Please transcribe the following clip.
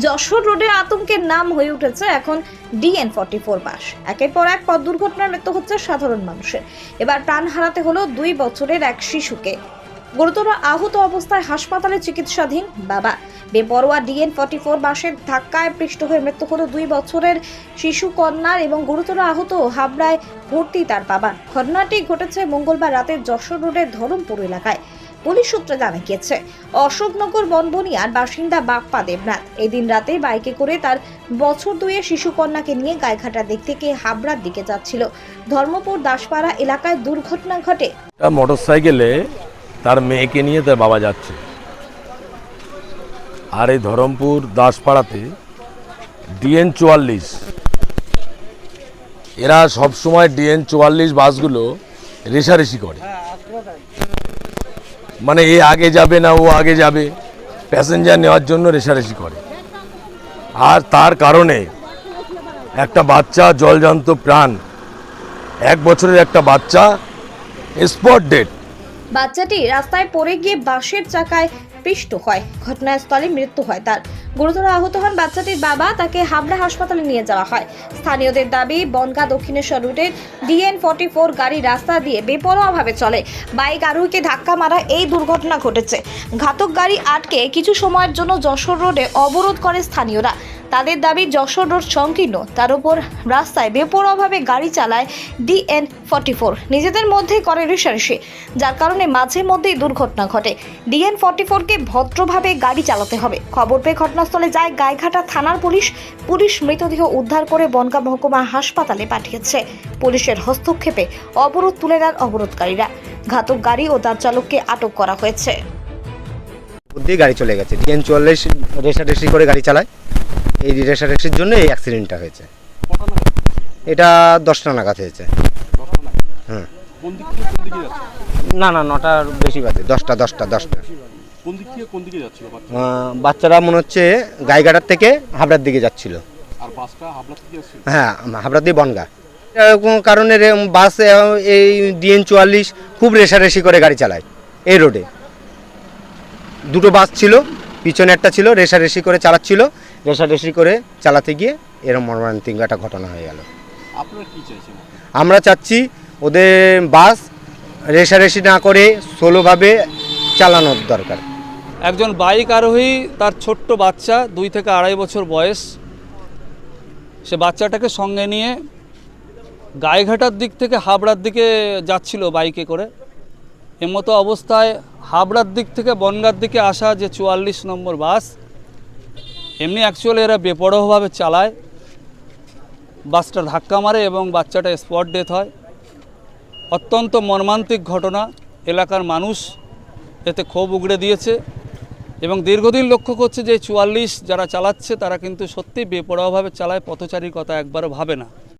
যশোর রোডে আতঙ্কের নাম হয়ে উঠেছে এখন ডিএন ফর্টি ফোর বাস। একের পর এক পথ দুর্ঘটনার মৃত্যু হচ্ছে সাধারণ মানুষের। এবার প্রাণ হারাতে হলো দুই বছরের এক শিশুকে। গুরুতর আহত অবস্থায় হাসপাতালে চিকিৎসাধীন বাবা। বেপরোয়া ডিএন ফর্টি ফোর বাসের ধাক্কায় পৃষ্ঠ হয়ে মৃত্যু হলো দুই বছরের শিশু কন্যার এবং গুরুতর আহত হাবড়ায় ভর্তি তার বাবা। ঘটনাটি ঘটেছে মঙ্গলবার রাতে যশোর রোডের ধরমপুর এলাকায়। পুলিশ সূত্রে জানা গিয়েছে, অশোকনগর, বনবনিয়ার বাসিন্দা বাপ্পা দেবনাথ। এদিন রাতে বাইকে করে তার বছর দুয়ে শিশু কন্যাকে নিয়ে গায়েঘাটার দিক থেকে হাবড়ার দিকে যাচ্ছিল। ধর্মপুর দাসপাড়া এলাকায় দুর্ঘটনা ঘটে। মোটর সাইকেলে তার মেয়েকে নিয়ে তার বাবা যাচ্ছে। আর এই ধরমপুর দাসপাড়াতে ডিএন চুয়াল্লিশ। এরা সবসময় ডিএন চুয়াল্লিশ বাসগুলো রেশারেশি করে। মানে এ আগে যাবে না, ও আগে যাবে। প্যাসেঞ্জার নেওয়ার জন্য রেশারেশি করে। আর তার কারণে একটা বাচ্চা, জলজান্ত প্রাণ, এক বছরের একটা বাচ্চা স্পট ডেট বাচ্চাটি রাস্তায় পড়ে গিয়ে বাসের চাকায় পিষ্ট হয়। ঘটনাস্থলে মৃত্যু হয় তার। গুরুতর আহত হন বাচ্চাটির বাবা। তাকে হাবড়া হাসপাতালে নিয়ে যাওয়া হয়। স্থানীয়দের দাবি, বনগা দক্ষিণেশ্বর রুটের ডিএন ফর্টি ফোর গাড়ি রাস্তা দিয়ে বেপরোয়াভাবে চলে। বাইক আরোহীকে ধাক্কা মারা এই দুর্ঘটনা ঘটেছে। ঘাতক গাড়ি আটকে কিছু সময়ের জন্য যশোর রোডে অবরোধ করে স্থানীয়রা। তাদের দাবি যশোর রোড সংকীর্ণ। তার উপর রাস্তায় বেপরোয়াভাবে গাড়ি চালায় ডিএন ফর্টি ফোর। নিজেদের মধ্যে করে রেশারেশি যার কারণে মাঝে মধ্যেই দুর্ঘটনা ঘটে। ডিএন ফর্টি ফোরকে ভদ্রভাবে গাড়ি চালাতে হবে। খবর পেয়ে ঘটনাস্থলে যায় গাইঘাটা থানার পুলিশ। পুলিশ মৃতদেহ উদ্ধার করে বনগা মহকুমা হাসপাতালে পাঠিয়েছে। পুলিশের হস্তক্ষেপে অবরোধ তুলে দেন অবরোধকারীরা। ঘাতক গাড়ি ও তার চালককে আটক করা হয়েছে। গাড়ি চলে গেছে। ডিএন চুয়াল্লিশ রেসারেসি করে গাড়ি চালায়। এই রেসারেসির জন্য এই অ্যাক্সিডেন্টটা হয়েছে। এটা দশটা নাগাদ হয়েছে। না না, নটার বেশি বাজে। দশটা দশটা দশটা। বাচ্চারা মনে হচ্ছে গাইঘাটার থেকে হাবড়ার দিকে যাচ্ছিল। হ্যাঁ হাবড়া দিয়ে বনগা। এরকম কারণে বাস এই ডিএন চুয়াল্লিশ খুব রেসারেসি করে গাড়ি চালায় এই রোডে। দুটো বাস ছিল। পিছনে একটা ছিল রেসারেসি করে চালাচ্ছিল। রেসারেসি করে চালাতে গিয়ে এরকম মর্মান্তিক একটা ঘটনা হয়ে গেল। আমরা চাচ্ছি ওদের বাস রেসারেসি না করে সোলোভাবে চালানোর দরকার। একজন বাইক আরোহী তার ছোট্ট বাচ্চা দুই থেকে আড়াই বছর বয়স। সে বাচ্চাটাকে সঙ্গে নিয়ে গায়েঘাটার দিক থেকে হাবড়ার দিকে যাচ্ছিল বাইকে করে। এমতো অবস্থায় হাবড়ার দিক থেকে বনগার দিকে আসা যে চুয়াল্লিশ নম্বর বাস, এমনি অ্যাকচুয়ালি এরা বেপরোয়াভাবে চালায়। বাসটা ধাক্কা মারে এবং বাচ্চাটা স্পট ডেথ হয়। অত্যন্ত মর্মান্তিক ঘটনা, এলাকার মানুষ এতে ক্ষোভ উগড়ে দিয়েছে এবং দীর্ঘদিন লক্ষ্য করছে যে চুয়াল্লিশ যারা চালাচ্ছে, তারা কিন্তু সত্যি বেপরোয়াভাবে চালায়, পথচারীর কথা একবারও ভাবে না।